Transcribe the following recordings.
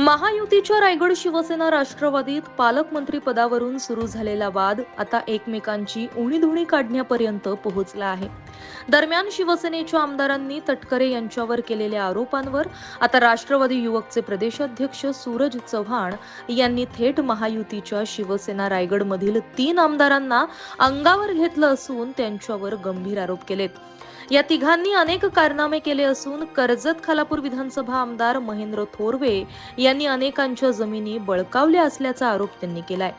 महायुतीच्या रायगड शिवसेना राष्ट्रवादीत पालकमंत्री पदावरून सुरू झालेला वाद आता एकमेकांची उणीधुणी काढण्यापर्यंत पोहोचला आहे. दरम्यान शिवसेनेच्या आमदारांनी तटकरे यांच्यावर केलेल्या आरोपांवर आता राष्ट्रवादी युवकचे प्रदेशाध्यक्ष सूरज चव्हाण यांनी थेट महायुतीच्या शिवसेना रायगडमधील तीन आमदारांना अंगावर घेतलं असून त्यांच्यावर गंभीर आरोप केलेत. या तिघांनी अनेक कारनामे केले असून कर्जत खालापूर विधानसभा आमदार महेंद्र थोरवे यांनी अनेकांच्या जमिनी बळकावल्या असल्याचा आरोप त्यांनी केलाय.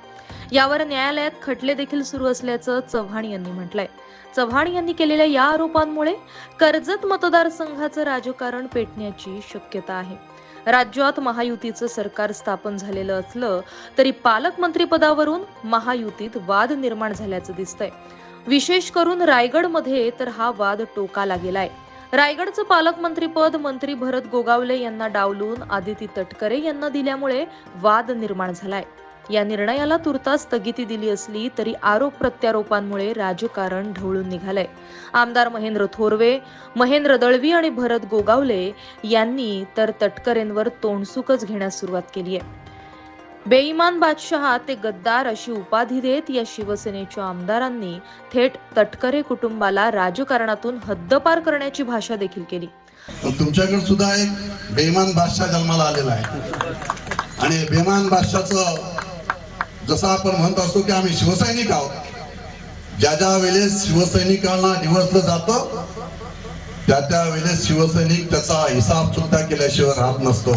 यावर न्यायालयात खटले देखील सुरू असल्याचं चव्हाण यांनी म्हटलंय. चव्हाण यांनी केलेल्या या आरोपांमुळे कर्जत मतदारसंघाचं राजकारण पेटण्याची शक्यता आहे. राज्यात महायुतीचं सरकार स्थापन झालेलं असलं तरी पालकमंत्रीपदावरून महायुतीत वाद निर्माण झाल्याचं दिसतंय. विशेष करून रायगडमध्ये तर हा वाद टोकाला गेलाय रायगडचं पालकमंत्रीपद मंत्री भरत गोगावले यांना डावलून आदिती तटकरे यांना दिल्यामुळे वाद निर्माण झालाय. या निर्णयाला तुर्तास स्थगिती दिली असली तरी आरोप प्रत्यारोपांमुळे राजकारण ढवळून निघालंय. आमदार महेंद्र थोरवे महेंद्र दळवी आणि भरत गोगावले यांनी तर तटकरेंवर तोंडसुकच घेण्यास सुरुवात केली आहे बेईमान बादशहा ते गद्दार अशी उपाधी देत या शिवसेनेच्या आमदारांनी थेट तटकरे कुटुंबाला राजकारणातून हद्दपार करण्याची भाषा देखील केली. तुमच्याकडे सुद्धा एक बेमान बादशाह जन्माला आलेला आहे. आणि बेमान बादशाचं जसं आपण म्हणत असतो की आम्ही शिवसैनिक आहोत. ज्या ज्या वेळेस शिवसैनिकांना निवडलं जातं त्या त्या वेळेस शिवसैनिक त्याचा हिसाब सुद्धा केल्याशिवाय राहत नसतो.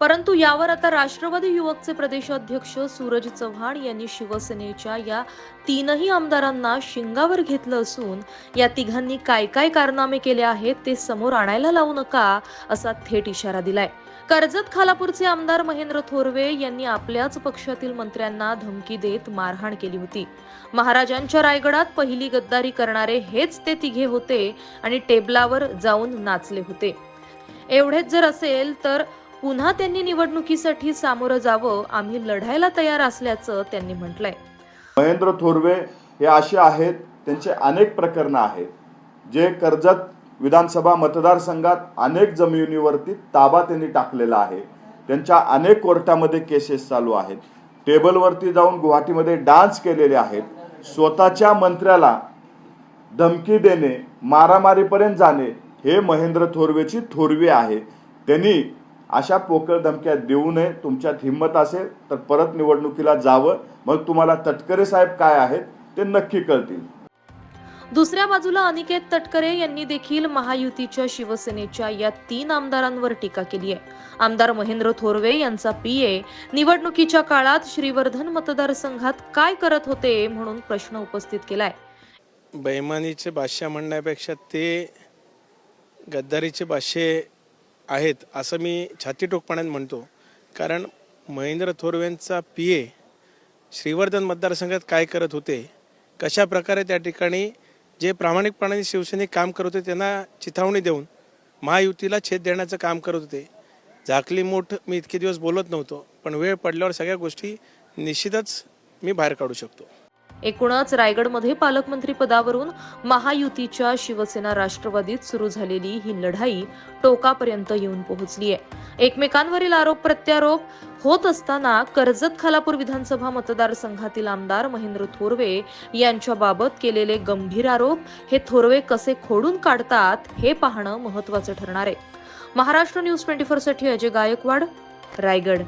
परंतु यावर आता राष्ट्रवादी युवकचे प्रदेशाध्यक्ष सूरज चव्हाण यांनी शिवसेनेच्या या तीनही आमदारांना शिंगावर घेतलं असून या तिघांनी काय काय कारनामे केले आहेत ते समोर आणायला लावू नका असा थेट इशारा दिलाय. कर्जत खालापूरचे आमदार महेंद्र थोरवे यांनी आपल्याच पक्षातील मंत्र्यांना धमकी देत मारहाण केली होती. महाराजांच्या रायगडात पहिली गद्दारी करणारे हेच ते तिघे होते आणि टेबलावर जाऊन नाचले होते. एवढेच जर असेल तर पुन्हा त्यांनी निवडणुकीसाठी सामोरं जावं आम्ही लढायला तयार असल्याचं त्यांनी म्हटलंय. महेंद्र थोरवे हे असे आहेत त्यांचे अनेक प्रकरणं आहेत जे कर्जत विधानसभा मतदारसंघात अनेक जमिनीवरती ताबा त्यांनी टाकलेला आहे. त्यांच्या अनेक कोर्टामध्ये केसेस चालू आहेत. टेबलवरती जाऊन गुवाहाटीमध्ये डान्स केलेले आहेत. स्वतःच्या मंत्र्याला धमकी देणे मारामारीपर्यंत जाणे हे महेंद्र थोरवेची थोरवी आहे. त्यांनी अशा पोकळ धमक्या देऊ नये तुमच्यात हिंमत असेल तर परत निवडणुकीला जावं. मग तुम्हाला तटकरे साहेब काय आहेत ते नक्की कळतील. दुसऱ्या बाजूला अनिकेत तटकरे यांनी देखील महायुतीच्या शिवसेनेच्या या तीन आमदारांवर टीका केली आहे. आमदार महेंद्र थोरवे यांचा पीए निवडणुकीच्या काळात श्रीवर्धन मतदारसंघात काय करत होते म्हणून प्रश्न उपस्थित केलाय. बैमानीचे भाष्य म्हणण्यापेक्षा ते गद्दारीचे भाष्य आहेत असं मी छाती टोकपणाने म्हणतो. कारण महेंद्र थोरवेंचा पी ए श्रीवर्धन मतदारसंघात काय करत होते कशा प्रकारे त्या ठिकाणी जे प्रामाणिकपणाने शिवसैनिक काम करत होते त्यांना चिथावणी देऊन महायुतीला छेद देण्याचं काम करत होते. झाकली मोठ मी इतके दिवस बोलत नव्हतो पण वेळ पडल्यावर सगळ्या गोष्टी निश्चितच मी बाहेर काढू शकतो. एकूणच रायगडमध्ये पालकमंत्री पदावरून महायुतीच्या शिवसेना राष्ट्रवादीत सुरू झालेली ही लढाई टोकापर्यंत येऊन पोहोचली आहे एकमेकांवरील आरोप प्रत्यारोप होत असताना कर्जत खालापूर विधानसभा मतदारसंघातील आमदार महेंद्र थोरवे यांच्याबाबत केलेले गंभीर आरोप हे थोरवे कसे खोडून काढतात हे पाहणं महत्वाचं ठरणार आहे. महाराष्ट्र न्यूज ट्वेंटी फोरसाठी अजय गायकवाड रायगड.